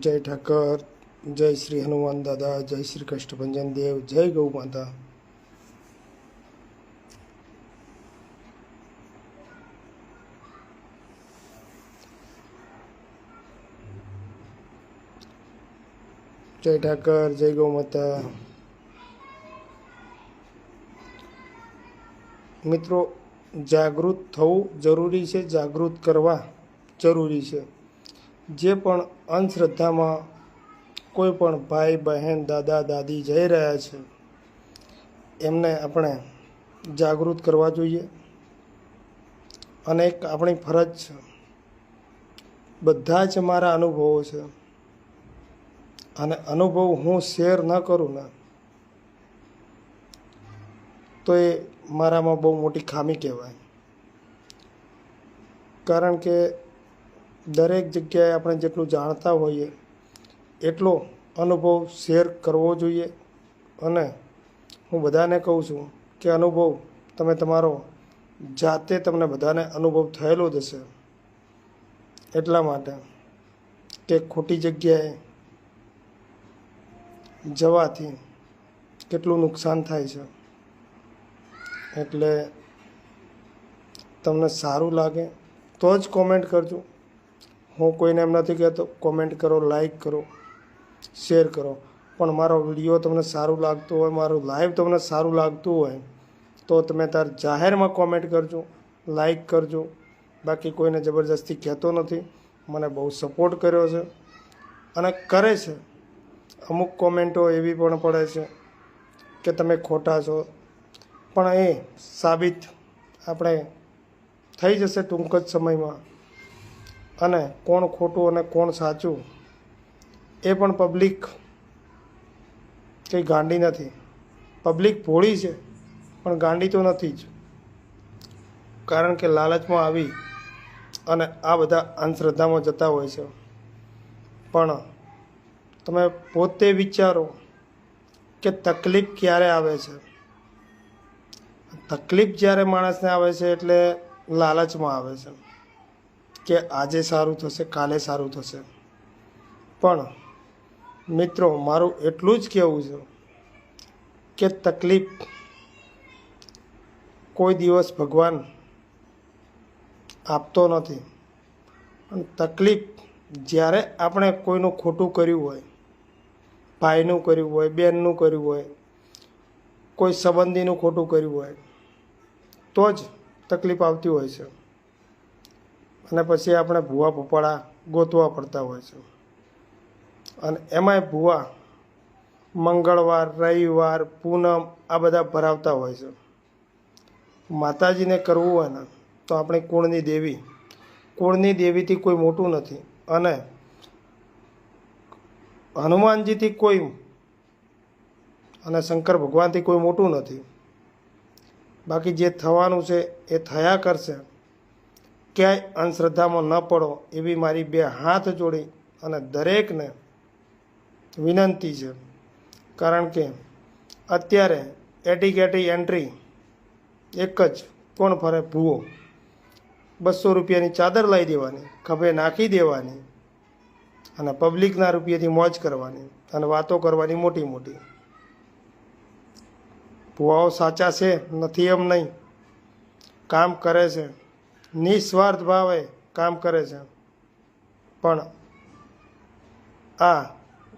જય ઠાકર, જય શ્રી હનુમાન દાદા, જય શ્રી કષ્ટભંજન દેવ, જય ગૌ માતા. જય ઠાકર, જય ગૌ માતા. મિત્રો, જાગૃત થવું જરૂરી છે, જાગૃત કરવા જરૂરી છે. જે પણ અંધશ્રદ્ધામાં કોઈ પણ ભાઈ, બહેન, દાદા, દાદી જઈ રહ્યા છે, એમને આપણે જાગૃત કરવા જોઈએ. અને એક આપણી ફરજ છે. બધા જ મારા અનુભવો છે. અને અનુભવ હું શેર ન કરું ને, તો એ મારામાં બહુ મોટી ખામી કહેવાય. કારણ કે દરેક જગ્યાએ આપણે જેટલું જાણતા હોઈએ, એટલો અનુભવ શેર કરવો જોઈએ. અને હું બધાને કહું છું કે અનુભવ તમે તમારો જાતે તમને બધાને અનુભવ થયેલો જ હશે. એટલા માટે કે ખોટી જગ્યાએ જવાથી કેટલું નુકસાન થાય છે. એટલે તમને સારું લાગે તો જ કોમેન્ટ કરજો. હું કોઈને એમ નથી કહેતો કોમેન્ટ કરો લાઈક કરો શેર કરો. પણ મારો વીડિયો તમને સારું લાગતું હોય, મારું લાઈવ તમને સારું લાગતું હોય, તો તમે તાર જાહેરમાં કોમેન્ટ કરજો લાઈક કરજો. બાકી કોઈને જબરજસ્તી કહેતો નથી. મને બહુ સપોર્ટ કર્યો છે અને કરે છે. અમુક કોમેન્ટો એવી પણ પડે છે કે તમે ખોટા છો. પણ એ સાબિત આપણે થઈ જશે ટૂંક જ સમયમાં. અને કોણ ખોટું અને કોણ સાચું, એ પણ પબ્લિક કંઈ ગાંડી નથી. પબ્લિક ભોળી છે, પણ ગાંડી તો નથી જ. કારણ કે લાલચમાં આવી અને આ બધા અંધશ્રદ્ધામાં જતા હોય છે. પણ તમે પોતે વિચારો કે તકલીફ ક્યારે આવે છે? તકલીફ જ્યારે માણસને આવે છે એટલે લાલચમાં આવે છે. કે આજે સારું થશે, કાલે સારું થશે. પણ મિત્રો, મારું એટલું જ કહેવું છે કે તકલીફ કોઈ દિવસ ભગવાન આપતો નથી. પણ તકલીફ જ્યારે આપણે કોઈનું ખોટું કર્યું હોય, ભાઈનું કર્યું હોય બહેનનું કર્યું હોય, કોઈ સંબંધીનું ખોટું કર્યું હોય, તો જ તકલીફ આવતી હોય છે. અને પછી આપણે ભૂવા પોપાળા ગોતવા પડતા હોય છે. અને એમાંય ભૂવા મંગળવાર, રવિવાર, પૂનમ આ બધા ભરાવતા હોય છે. માતાજીને કરવું હોય ને તો આપણી કુળની દેવી, કુળની દેવીથી કોઈ મોટું નથી. અને હનુમાનજીથી કોઈ અને શંકર ભગવાનથી કોઈ મોટું નથી. બાકી જે થવાનું છે એ થયા કરશે ક્યાંય અંધશ્રદ્ધામાં ન પડો એવી મારી બે હાથ જોડી અને દરેકને વિનંતી છે. કારણ કે અત્યારે એટીકેટી એન્ટ્રી એક જ કોણ ફરે? ભૂવો. બસો રૂપિયાની ચાદર લાવી દેવાની, ખભે નાખી દેવાની અને પબ્લિકના રૂપિયાથી મોજ કરવાની અને વાતો કરવાની મોટી મોટી. ભુવાઓ સાચા છે, નથી એમ નહીં. કામ કરે છે. નિસ્વાર્થ ભાવે કામ કરે છે. પણ આ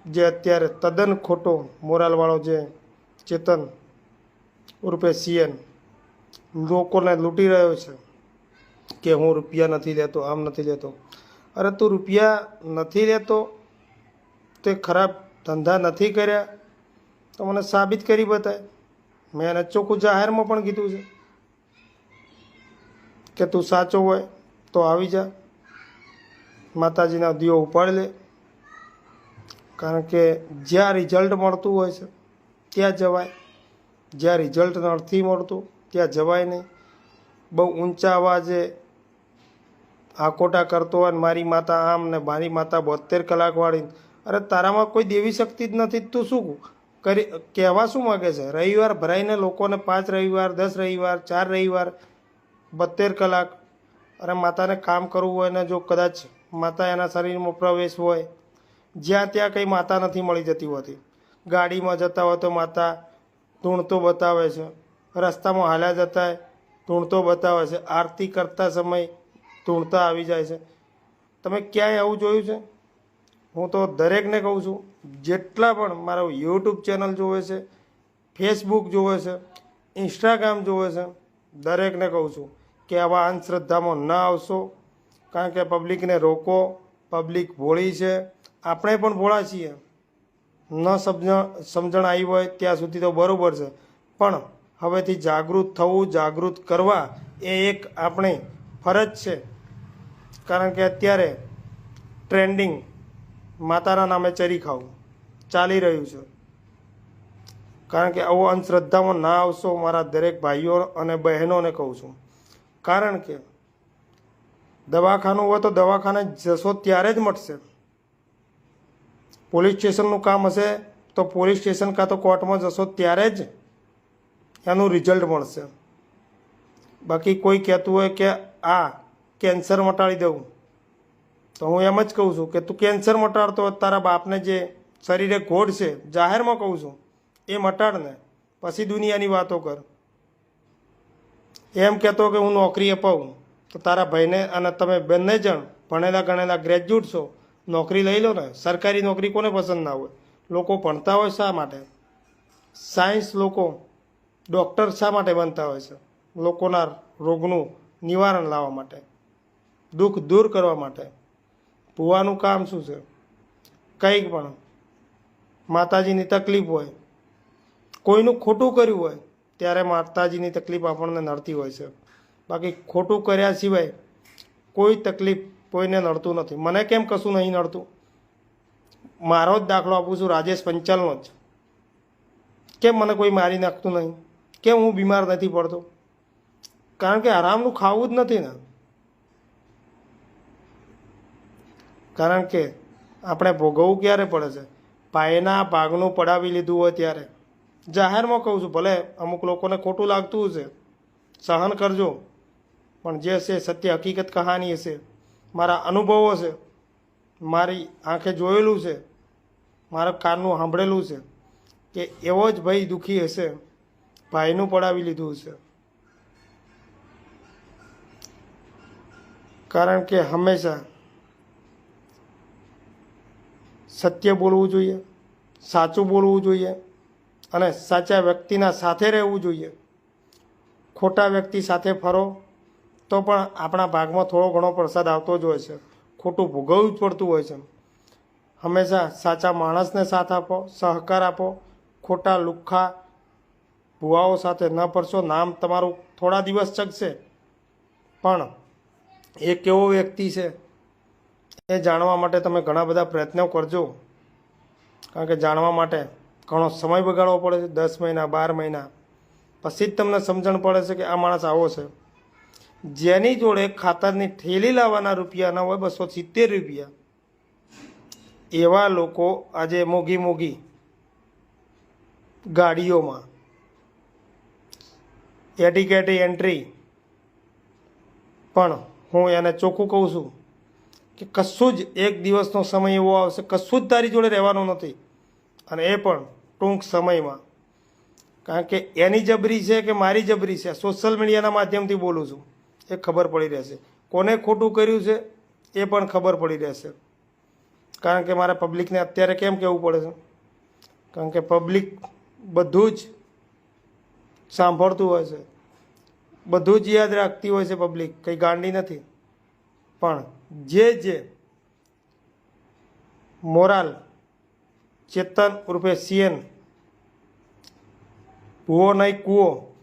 જે અત્યારે તદ્દન ખોટો મોરાલવાળો જે ચેતન ઉર્ફે સીએન લોકોને લૂંટી રહ્યો છે કે હું રૂપિયા નથી લેતો, આમ નથી લેતો. અરે તું રૂપિયા નથી લેતો, તે ખરાબ ધંધા નથી કર્યા, તો મને સાબિત કરી બતાય. મેં એને ચોખ્ખું જાહેરમાં પણ કીધું છે. કે તું સાચો હોય તો આવી જા. માતાજીના દીવો ઉપાડી લે. કારણ કે જ્યાં રિઝલ્ટ મળતું હોય છે, ત્યાં જવાય. જ્યાં રિઝલ્ટ નથી મળતું, ત્યાં જવાય નહીં. બહુ ઊંચા અવાજે આકોટા કરતો હોય ને મારી માતા આમ ને મારી માતા બોતેર કલાકવાળી અરે તારામાં કોઈ દેવી શક્તિ જ નથી, તું શું કરી, કહેવા શું માગે છે? રવિવાર ભરાઈને લોકોને પાંચ રવિવાર, દસ રવિવાર, ચાર રવિવાર બોતેર કલાક. અને માતાને કામ કરવું હોય ને જો કદાચ માતા એના શરીરમાં પ્રવેશ હોય, જ્યાં ત્યાં કંઈ માતા નથી મળી જતી હોતી. ગાડીમાં જતા હોય તો માતા ધૂણતો બતાવે છે. રસ્તામાં હાલ્યા જતા ધૂણતો બતાવે છે. આરતી કરતા સમય ધૂણતા આવી જાય છે. તમે ક્યાંય આવું જોયું છે? હું તો દરેકને કહું છું, જેટલા પણ મારો યુટ્યુબ ચેનલ જોવે છે ફેસબુક જોવે છે ઇન્સ્ટાગ્રામ જોવે છે, દરેકને કહું છું કે આવા અંધશ્રદ્ધામાં ના આવશો. કારણ કે પબ્લિકને રોકો, પબ્લિક ભોળી છે. આપણે પણ ભોળા છીએ. ન સમજણ સમજણ આવી હોય ત્યાં સુધી તો બરાબર છે. પણ હવેથી જાગૃત થવું, જાગૃત કરવા એ એક આપણી ફરજ છે. કારણ કે અત્યારે ટ્રેન્ડિંગ માતાના નામે ચરી ખાવું ચાલી રહ્યું છે. કારણ કે આવો અંધશ્રદ્ધામાં ના આવશો મારા દરેક ભાઈઓ અને બહેનોને કહું છું. કારણ કે દવાખાનું હોય તો દવાખાને જશો ત્યારે જ મટશે પોલીસ સ્ટેશનનું કામ હશે તો પોલીસ સ્ટેશન કાં તો કોર્ટમાં જશો ત્યારે જ એનું રિઝલ્ટ મળશે. બાકી કોઈ કહેતું હોય કે આ કેન્સર મટાડી દઉં, તો હું એમ જ કહું છું કે તું કેન્સર મટાડતો હોય તારા બાપને જે શરીરે ઘોડ છે, જાહેરમાં કહું છું, એ મટાડને પછી દુનિયાની વાતો કર. એમ કહેતો કે હું નોકરી અપાવું તો તારા ભાઈને અને તમે બંને જણ ભણેલા ગણેલા ગ્રેજ્યુએટ છો, નોકરી લઈ લો ને. સરકારી નોકરી કોને પસંદ ના હોય? લોકો ભણતા હોય શા માટે? સાયન્સ લોકો ડૉક્ટર શા માટે બનતા હોય છે? લોકોના રોગનું નિવારણ લાવવા માટે, દુઃખ દૂર કરવા માટે. ભૂવાનું કામ શું છે? કંઈક પણ. માતાજીની તકલીફ હોય, કોઈનું ખોટું કર્યું હોય ત્યારે માતાજીની તકલીફ આપણને નડતી હોય છે. બાકી ખોટું કર્યા સિવાય કોઈ તકલીફ કોઈને નડતું નથી. મને કેમ કશું નહીં નડતું? મારો જ દાખલો આપું છું, રાજેશ પંચાલનો જ. કેમ મને કોઈ મારી નાખતું નહીં? કેમ હું બીમાર નથી પડતો? કારણ કે આરામનું ખાવું જ નથી ને. કારણ કે આપણે ભોગવવું ક્યારે પડે છે? પાયના ભાગનું પડાવી લીધું હોય ત્યારે. જાહેરમાં કહું છું, ભલે અમુક લોકોને ખોટું લાગતું હશે, સહન કરજો, પણ જે છે સત્ય હકીકત કહાની હશે, મારા અનુભવો છે મારી આંખે જોયેલું છે, મારા કાનનું સાંભળેલું છે, કે એવો જ ભાઈ દુઃખી હશે, ભાઈનું પડાવી લીધું હશે. કારણ કે હંમેશા સત્ય બોલવું જોઈએ, સાચું બોલવું જોઈએ અને સાચા વ્યક્તિના સાથે રહેવું જોઈએ. ખોટા વ્યક્તિ સાથે ફરો, તો પણ આપણા ભાગમાં થોડો ઘણો પ્રસાદ આવતો જ હોય છે. ખોટું ભોગવવું જ પડતું હોય છે. હંમેશા સાચા માણસને સાથ આપો, સહકાર આપો. ખોટા, લુખ્ખા ભુવાઓ સાથે ન પરશો નામ તમારું થોડા દિવસ ચગશે. પણ એ કેવો વ્યક્તિ છે, એ જાણવા માટે તમે ઘણા બધા પ્રયત્નો કરજો. કારણ કે જાણવા માટે ઘણો સમય બગાડવો પડે છે, દસ મહિના, બાર મહિના. પછી જ તમને સમજણ પડે છે કે આ માણસ આવો છે. જેની જોડે ખાતરની થેલી લાવવાના રૂપિયા ના હોય, બસો સિત્તેર રૂપિયા. એવા લોકો આજે મોઘી મોઘી ગાડીઓમાં. ATKT entry. પણ હું એને ચોખ્ખું કહું છું કે કશું જ એક દિવસનો સમય એવો આવશે, કશું જ તારી જોડે રહેવાનું નથી. અને એ પણ ટૂંક સમયમાં. કારણ કે એની જબરી છે કે મારી જબરી છે? સોશિયલ મીડિયાના માધ્યમથી બોલું છું. એ ખબર પડી રહેશે. કોને ખોટું કર્યું છે? એ પણ ખબર પડી રહેશે. કારણ કે મારે પબ્લિકને અત્યારે કેમ કહેવું પડે છે? કારણ કે પબ્લિક બધું જ સાંભળતું હોય છે. બધું જ યાદ રાખતી હોય છે પબ્લિક કંઈ ગાંડી નથી. પણ જે જે મોરાલ ચેતન ઉર્ફે સીએન. ભૂવો નહીં, કૂવો.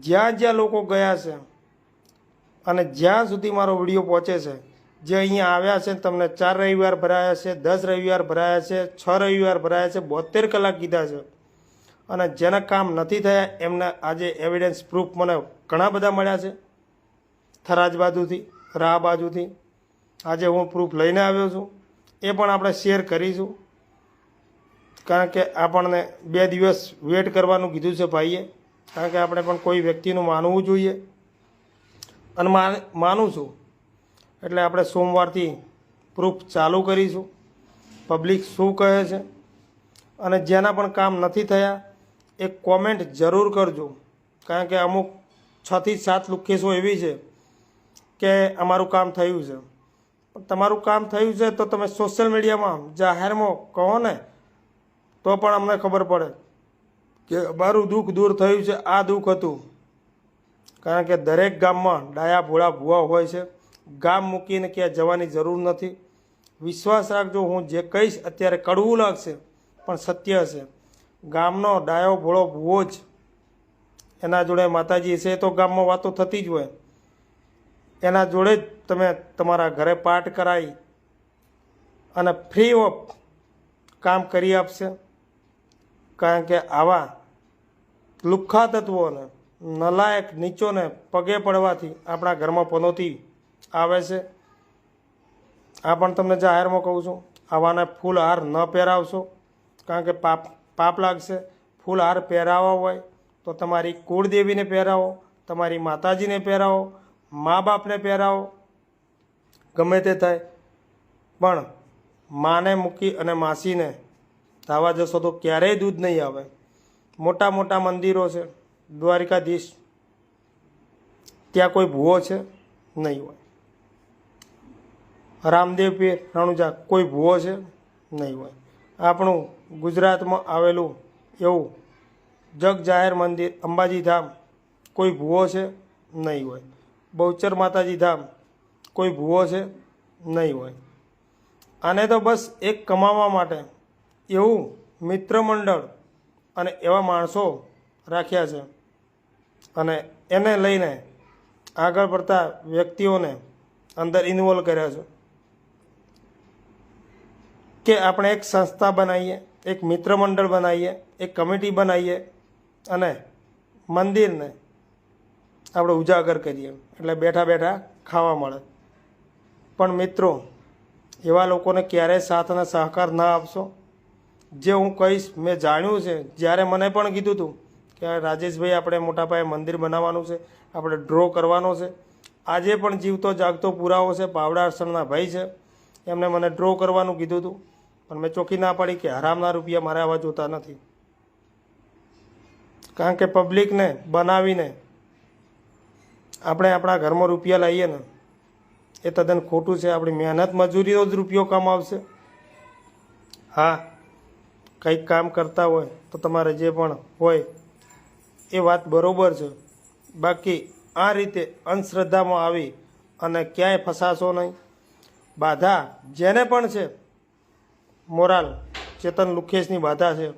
જ્યાં જ્યાં લોકો ગયા છે અને જ્યાં સુધી મારો વીડિયો પહોંચે છે, જે અહીંયા આવ્યા છે તમને ચાર રવિવાર ભરાયા છે, દસ રવિવાર ભરાયા છે, છ રવિવાર ભરાયા છે, બોતેર કલાક કીધા છે. અને જેના કામ નથી થયા, એમના આજે એવિડન્સ પ્રૂફ મને ઘણા બધા મળ્યા છે. થરાજ બાજુથી, રાહ બાજુથી. આજે હું પ્રૂફ લઈને આવ્યો છું. એ પણ આપણે શેર કરીશું. કારણ કે આપણને બે દિવસ વેટ કરવાનું કીધું છે ભાઈએ. કારણ કે આપણે પણ કોઈ વ્યક્તિનું માનવું જોઈએ. અને માન છું. એટલે આપણે સોમવારથી પ્રૂફ ચાલુ કરીશું. પબ્લિક શું કહે છે? અને જેના પણ કામ નથી થયા એ કોમેન્ટ જરૂર કરજો. કારણ કે અમુક છથી સાત લુકેશો એવી છે કે અમારું કામ થયું છે. તમારું કામ થયું છે તો તમે સોશિયલ મીડિયામાં જાહેરમાં કહો ને તો પણ અમને ખબર પડે કે અમારું દુઃખ દૂર થયું છે, આ દુઃખ હતું. કારણ કે દરેક ગામમાં ડાયા ભોળા ભૂવા હોય છે. ગામ મૂકીને ક્યાં જવાની જરૂર નથી. વિશ્વાસ રાખજો, હું જે કહીશ અત્યારે કડવું લાગશે, પણ સત્ય હશે. ગામનો ડાયો ભોળો ભૂવો જ એના જોડે માતાજી છે તો ગામમાં વાતો થતી જ હોય. એના જોડે જ તમે તમારા ઘરે પાઠ કરાવી અને ફ્રી ઓફ કામ કરી આપશે. કારણ કે આવા લુખ્ખા તત્વોને, નલાયક નીચોને પગે પડવાથી આપણા ઘરમાં પનોતી આવે છે. આ પણ તમને જાહેરમાં કહું છું, આવાને ફૂલ હાર ન પહેરાવશો. કારણ કે પાપ પાપ લાગશે. ફૂલ હાર પહેરાવવા હોય તો તમારી કુળદેવીને પહેરાવો, તમારી માતાજીને પહેરાવો મા બાપને પહેરાવો. ગમે તે થાય, પણ માને મૂકી અને માસીને ધાવા જશો તો ક્યારેય દૂધ નહીં આવે. મોટા મોટા મંદિરો છે, દ્વારિકાધીશ, ત્યાં કોઈ ભૂવો છે? નહીં હોય. રામદેવ પીર રણુજા, કોઈ ભૂવો છે? નહીં હોય. આપણું ગુજરાતમાં આવેલું એવું જગ જાહેર મંદિર, અંબાજી ધામ, કોઈ ભૂવો છે? નહીં હોય. બહુચર માતાજી ધામ, કોઈ ભૂવો છે? નહીં હોય. આને તો બસ એક કમાવા માટે એવું મિત્રમંડળ અને એવા માણસો રાખ્યા છે. અને એને લઈને આગળ પડતા વ્યક્તિઓને અંદર ઇન્વોલ્વ કર્યા છે. કે આપણે એક સંસ્થા બનાવીએ, એક મિત્રમંડળ બનાવીએ, એક કમિટી બનાવીએ અને મંદિરને આપણે ઉજાગર કરીએ. એટલે બેઠા બેઠા ખાવા મળે. પણ મિત્રો, એવા લોકોને ક્યારેય સાથ અને સહકાર ના આપશો. જે હું કહીશ, મેં જાણ્યું છે. જ્યારે મને પણ કીધું હતું કે રાજેશભાઈ આપણે મોટા પાયે મંદિર બનાવવાનું છે, આપણે ડ્રો કરવાનો છે. આજે પણ જીવતો જાગતો પુરાવો છે, પાવડા અરસણના ભાઈ છે. એમને મને ડ્રો કરવાનું કીધું હતું પણ મેં ચોખ્ખી ના પાડી કે હરામના રૂપિયા મારે આવા જોતા નથી. કારણ કે પબ્લિકને બનાવીને આપણે આપણા ઘરમાં રૂપિયા લાવીએ ને, એ તદ્દન ખોટું છે. આપણી મહેનત મજૂરીનો જ રૂપિયો કમાવશે. હા કંઈક કામ કરતા હોય તો તમારે જે પણ હોય એ વાત બરોબર છે. બાકી આ રીતે અંધશ્રદ્ધામાં આવી અને ક્યાંય ફસાશો નહીં. બાધા જેને પણ છે, મોરાલ ચેતન લુખેશની બાધા છે.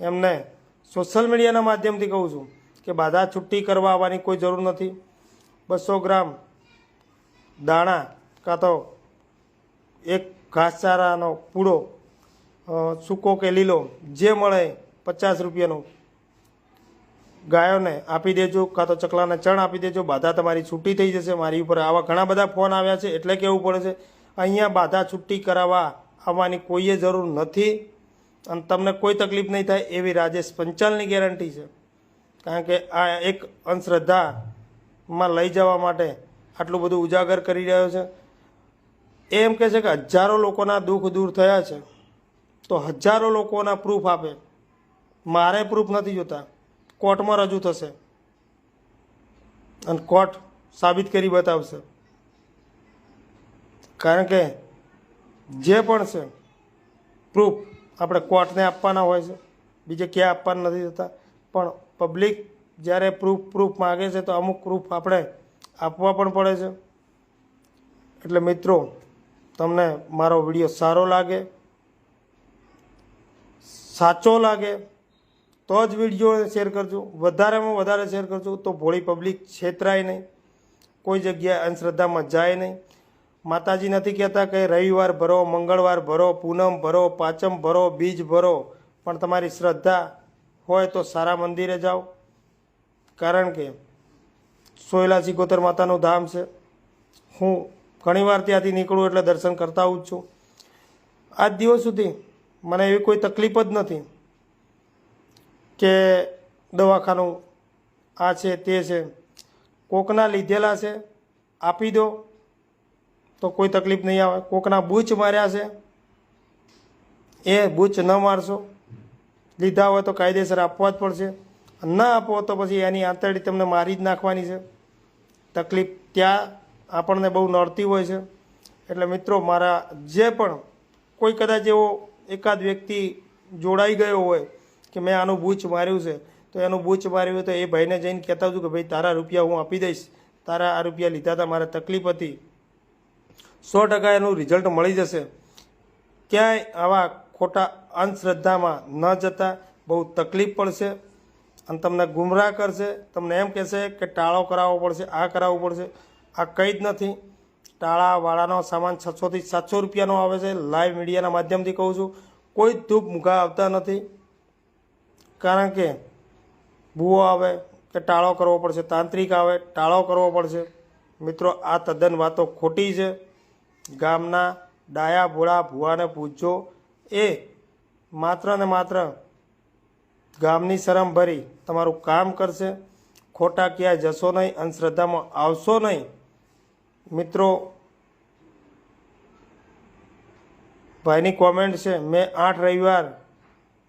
એમને સોશિયલ મીડિયાના માધ્યમથી કહું છું કે બાધા છુટ્ટી કરવા આવવાની કોઈ જરૂર નથી. બસો ગ્રામ દાણા કાં તો એક ઘાસચારાનો પૂડો સૂકો કે લીલો, જે મળે પચાસ રૂપિયાનો, ગાયોને આપી દેજો કાં તો ચકલાને ચણ આપી દેજો, બાધા તમારી છૂટી થઈ જશે, મારી ઉપર આવા ઘણા બધા ફોન આવ્યા છે, એટલે કેવું પડે છે, અહીંયા બાધા છૂટી કરાવવા આવવાની કોઈએ જરૂર નથી, અને તમને કોઈ તકલીફ નહીં થાય એવી રાજેશ પંચાલની ગેરંટી છે. કારણ કે આ એક અંધશ્રદ્ધામાં લઈ જવા માટે આટલું બધું ઉજાગર કરી રહ્યો છે. એમ કહે છે કે હજારો લોકોના દુઃખ દૂર થયા છે. તો હજારો લોકોના પ્રૂફ આપે. મારે પ્રૂફ નથી જોતા. કોર્ટમાં રજૂ થશે. અને કોર્ટ સાબિત કરી બતાવશે. કારણ કે જે પણ છે પ્રૂફ આપણે કોર્ટને આપવાના હોય છે. બીજે ક્યાં આપવાના નથી થતા. પણ પબ્લિક જ્યારે પ્રૂફ પ્રૂફ માગે છે તો અમુક પ્રૂફ આપણે આપવા પણ પડે છે. એટલે મિત્રો, તમને મારો વીડિયો સારો લાગે સાચો લાગે, તો જ વીડિયો શેર કરજો. વધારેમાં વધારે શેર કરજો, તો ભોળી પબ્લિક છેતરાય નહીં. કોઈ જગ્યાએ અંધશ્રદ્ધામાં જાય નહીં. માતાજી નથી કહેતા કે રવિવાર ભરો, મંગળવાર ભરો, પૂનમ ભરો, પાંચમ ભરો, બીજ ભરો, પણ તમારી શ્રદ્ધા હોય તો સારા મંદિરે જાઓ. કારણ કે સોયલા સિકોતર માતાનું ધામ છે. હું ઘણીવાર ત્યાંથી નીકળું એટલે દર્શન કરતા આવું જ છું. આજ દિવસ સુધી મને એવી કોઈ તકલીફ જ નથી કે દવાખાનું આ છે, તે છે. કોકના લીધેલા છે, આપી દો. તો કોઈ તકલીફ નહીં આવે. કોકના બૂચ માર્યા છે, એ બૂચ ન મારશો. લીધા હોય તો કાયદેસર આપવા જ પડશે. ના આપો તો પછી એની આંતરડી તમને મારી જ નાખવાની છે. તકલીફ ત્યાં આપણને બહુ નડતી હોય છે. એટલે મિત્રો, મારા જે પણ કોઈ કદાચ એવો એકાદ વ્યક્તિ જોડાઈ ગયો હોય કે મેં આનું બૂચ માર્યું છે, તો એનું બૂચ માર્યું તો એ ભાઈને જઈને કહેતા હતું કે ભાઈ, તારા રૂપિયા હું આપી દઈશ. તારા આ રૂપિયા લીધા હતા, મારે તકલીફ હતી. સો ટકા એનું રિઝલ્ટ મળી જશે. ક્યાંય આવા ખોટા અંધશ્રદ્ધામાં ન જતા, બહુ તકલીફ પડશે અને તમને ગુમરાહ કરશે. તમને એમ કહેશે કે ટાળો કરાવવો પડશે, આ કરાવવું પડશે. આ કંઈ જ નથી. ટાળાવાળાનો સામાન છસોથી સાતસો રૂપિયાનો આવે છે. લાઈવ મીડિયાના માધ્યમથી કહું છું, કોઈ ધૂપ મૂકા આવતા નથી. કારણ કે ભૂવો આવે કે ટાળો કરવો પડશે, તાંત્રિક આવે, ટાળો કરવો પડશે. મિત્રો, આ તદ્દન વાતો ખોટી છે. ગામના ડાયા ભોળા ભુવાને પૂછજો. એ માત્ર ને માત્ર ગામની શરમ ભરી તમારું કામ કરશે. ખોટા ક્યાંય જશો નહીં અંધશ્રદ્ધામાં આવશો નહીં. મિત્રો, ભાઈની કોમેન્ટ છે, મેં આઠ રવિવાર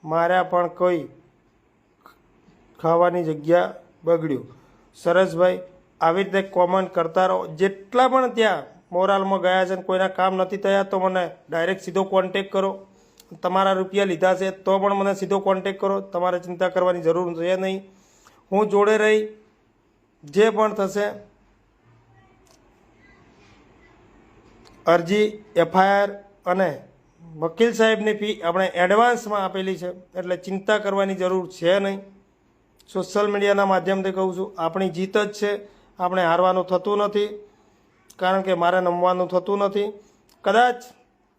માર્યા પણ કોઈ ખાવાની જગ્યા બગડ્યું. સરસભાઈ, આવી રીતે કોમેન્ટ કરતા રહો. જેટલા પણ ત્યાં મોરાલમાં ગયા છે ને કોઈના કામ નથી થયા, તો મને ડાયરેક્ટ સીધો કોન્ટેક કરો. તમારા રૂપિયા લીધા છે, તો પણ મને સીધો કોન્ટેક કરો. તમારે ચિંતા કરવાની જરૂર છે નહીં. હું જોડે રહી, જે પણ થશે અરજી, એફઆઈઆર અને વકીલ સાહેબની ફી આપણે એડવાન્સમાં આપેલી છે, એટલે ચિંતા કરવાની જરૂર છે નહીં. સોશિયલ મીડિયાના માધ્યમથી કહું છું, આપણી જીત જ છે, આપણે હારવાનું થતું નથી, કારણ કે મારે નમવાનું થતું નથી. કદાચ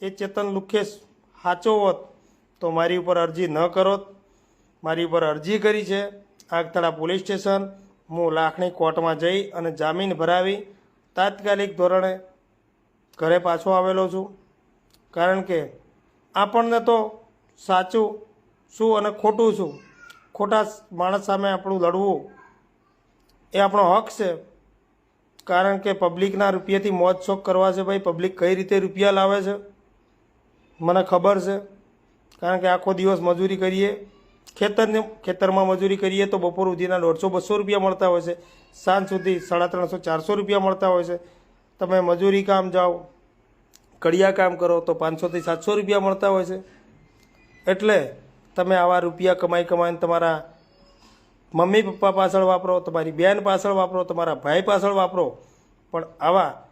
એ ચેતન લુખેશ સાચો હોત, તો મારી ઉપર અરજી ન કરોત. મારી ઉપર અરજી કરી છે, આગતળા પોલીસ સ્ટેશન, હું લાખણી કોર્ટમાં જઈ અને જામીન ભરાવી, તાત્કાલિક ધોરણે ઘરે પાછો આવેલો છું. કારણ કે આપણને તો સાચું, શું અને ખોટું શું? ખોટા માણસ સામે આપણું લડવું એ આપણો હક છે. કારણ કે પબ્લિકના રૂપિયાથી મોજ શોખ કરવા છે ભાઈ. પબ્લિક કઈ રીતે રૂપિયા લાવે છે? મને ખબર છે. કારણ કે આખો દિવસ મજૂરી કરીએ. ખેતરની, ખેતરમાં મજૂરી કરીએ તો બપોર સુધીના દોઢસો બસો રૂપિયા મળતા હોય છે. સાંજ સુધી સાડા ત્રણસો ચારસો રૂપિયા મળતા હોય છે. તમે મજૂરી કામ જાઓ, કડિયા કામ કરો તો પાંચસોથી સાતસો રૂપિયા મળતા હોય છે. એટલે તમે આવા રૂપિયા કમાઈ કમાઈને તમારા મમ્મી, પપ્પા પાછળ વાપરો, તમારી બેન પાછળ વાપરો, તમારા ભાઈ પાછળ વાપરો. પણ આવા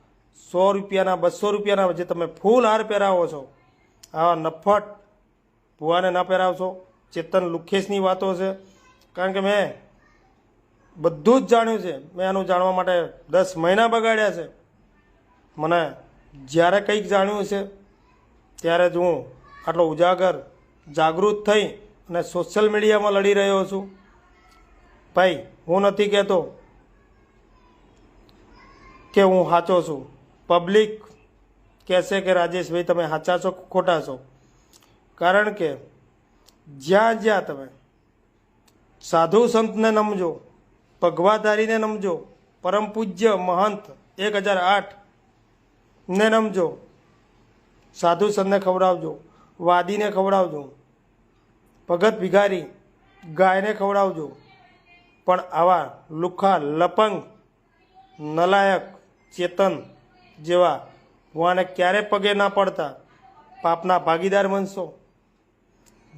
સો રૂપિયાના, બસો રૂપિયાના જે તમે ફૂલ હાર પહેરાવો છો, આવા નફટ ભુવાને ન પહેરાવશો. ચેતન લુખેશની વાતો છે. કારણ કે મેં બધું જ જાણ્યું છે. મેં આનું જાણવા માટે દસ મહિના બગાડ્યા છે. મને જ્યારે કંઈક જાણ્યું છે, ત્યારે જ હું આટલો ઉજાગર, જાગૃત થઈ અને સોશિયલ મીડિયામાં લડી રહ્યો છું. ભાઈ, હું નથી કહેતો કે હું સાચો છું. પબ્લિક કહેશે કે, રાજેશભાઈ, તમે સાચા છો ખોટા છો? કારણ કે જ્યાં જ્યાં તમે સાધુ સંતને નમજો, ભગવાધારીને નમજો, પરમ પૂજ્ય મહંત એક હજાર આઠ ને રમજો સાધુ સંતને ખવડાવજો. વાદીને ખવડાવજો. ભગત ભિખારી ગાયને ખવડાવજો. પણ આવા લુખા, લપંગ, નલાયક, ચેતન જેવા ભુવાને ક્યારે પગે ના પડતા? પાપના ભાગીદાર બનશો.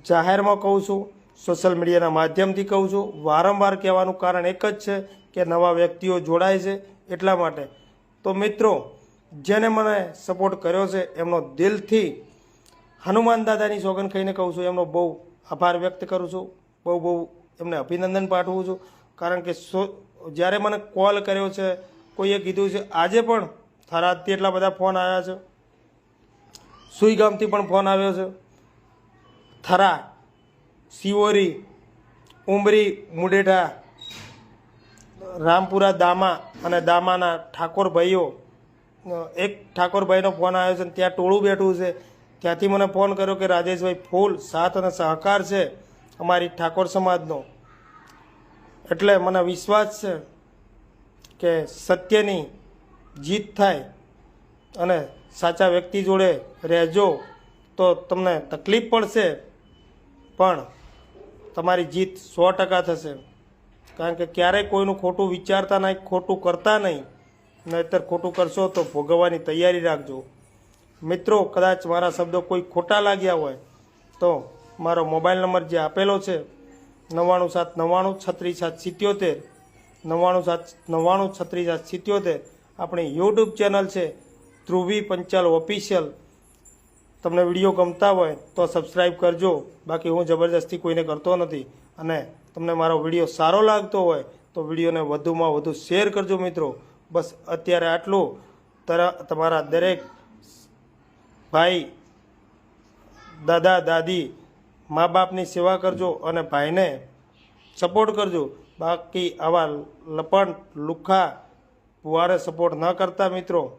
જાહેરમાં કહું છું સોશિયલ મીડિયાના માધ્યમથી કહું છું, વારંવાર કહેવાનું કારણ એક જ છે કે નવા વ્યક્તિઓ જોડાય છે એટલા માટે. તો મિત્રો જેને મને સપોર્ટ કર્યો છે, એમનો દિલથી હનુમાન દાદાની સોગન ખાઈને કહું છું, એમનો બહુ આભાર વ્યક્ત કરું છું, બહુ બહુ એમને અભિનંદન પાઠવું છું. કારણ કે સો, જ્યારે મને કોલ કર્યો છે, કોઈએ કીધું છે, આજે પણ થરાદથી એટલા બધા ફોન આવ્યા છે. સુઈ ગામથી પણ ફોન આવ્યો છે. થરા સિવોરી ઉમરી મુડેઠા રામપુરા દામા અને દામાના ઠાકોર ભાઈઓ એક ઠાકોરભાઈનો ફોન આવ્યો છે ત્યાં ટોળું બેઠું છે. ત્યાંથી મને ફોન કર્યો કે રાજેશભાઈ ફૂલ સાથ અને સહકાર છે અમારી ઠાકોર સમાજનો. એટલે મને વિશ્વાસ છે કે સત્યની જીત થાય અને સાચા વ્યક્તિ જોડે રહેજો તો તમને તકલીફ પડશે, પણ તમારી જીત સો ટકા થશે. કારણ કે ક્યારેય કોઈનું ખોટું વિચારતા નહીં, ખોટું કરતા નહીં. નહીતર ખોટું કરશો તો ભોગવવાની તૈયારી રાખજો. મિત્રો, કદાચ મારા શબ્દો કોઈ ખોટા લાગ્યા હોય તો મારો મોબાઈલ નંબર જે આપેલો છે, નવ્વાણું સાત નવ્વાણું છત્રીસ સાત સિત્યોતેર, નવ્વાણું સાત નવ્વાણું છત્રીસ સાત સિત્યોતેર, આપણી યુટ્યુબ ચેનલ છે, ધ્રુવી પંચાલ ઓફિશિયલ. તમને વીડિયો ગમતા હોય તો સબસ્ક્રાઈબ કરજો. બાકી હું જબરજસ્તી કોઈને કરતો નથી. અને તમને મારો વીડિયો સારો લાગતો હોય તો વિડીયોને વધુમાં વધુ શેર કરજો મિત્રો. બસ અત્યારે આટલું. તરા, તમારા દરેક ભાઈ, દાદા, દાદી મા બાપની સેવા કરજો અને ભાઈને સપોર્ટ કરજો. બાકી આવા લપણ લુખ્ખા પુવારે સપોર્ટ ન કરતા મિત્રો.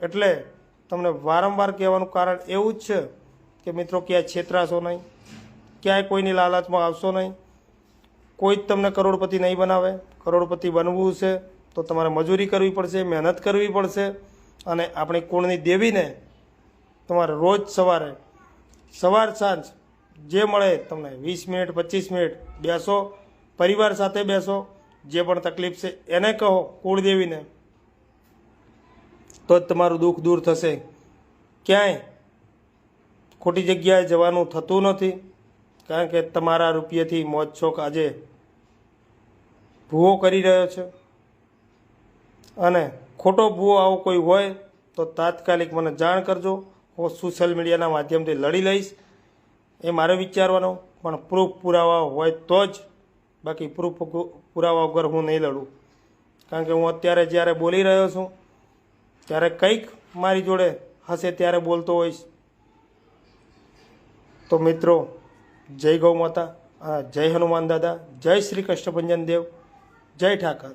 એટલે તમને વારંવાર કહેવાનું કારણ એવું જ છે કે મિત્રો ક્યાંય છેતરાશો નહીં. ક્યાંય કોઈની લાલચમાં આવશો નહીં. કોઈ જ તમને કરોડપતિ નહીં બનાવે. કરોડપતિ બનવું છે. તો તમારે મજૂરી કરવી પડશે, મહેનત કરવી પડશે અને આપણી કુળની દેવીને તમારે રોજ સવારે, સવાર સાંજ જે મળે તમને વીસ મિનિટ, પચીસ મિનિટ બેસો, પરિવાર સાથે બેસો, જે પણ તકલીફ છે એને કહો કુળદેવીને. તો જ તમારું દુઃખ દૂર થશે. ક્યાંય ખોટી જગ્યાએ જવાનું થતું નથી, કારણ કે તમારા રૂપિયાથી મોજ શોખ આજે ભૂવો કરી રહ્યો છે. અને ખોટો ભૂવો આવો કોઈ હોય તો તાત્કાલિક મને જાણ કરજો. હું સોશિયલ મીડિયાના માધ્યમથી લડી લઈશ. એ મારે વિચારવાનો, પણ પ્રૂફ પુરાવા હોય તો જ. બાકી પ્રૂફ પુરાવા વગર હું નહીં લડું. કારણ કે હું અત્યારે જ્યારે બોલી રહ્યો છું, ત્યારે કંઈક મારી જોડે હશે ત્યારે બોલતો હોઈશ. તો મિત્રો, જય ગૌ માતા જય હનુમાન દાદા, જય શ્રી કૃષ્ણ ભંજન દેવ, જય ઠાકર.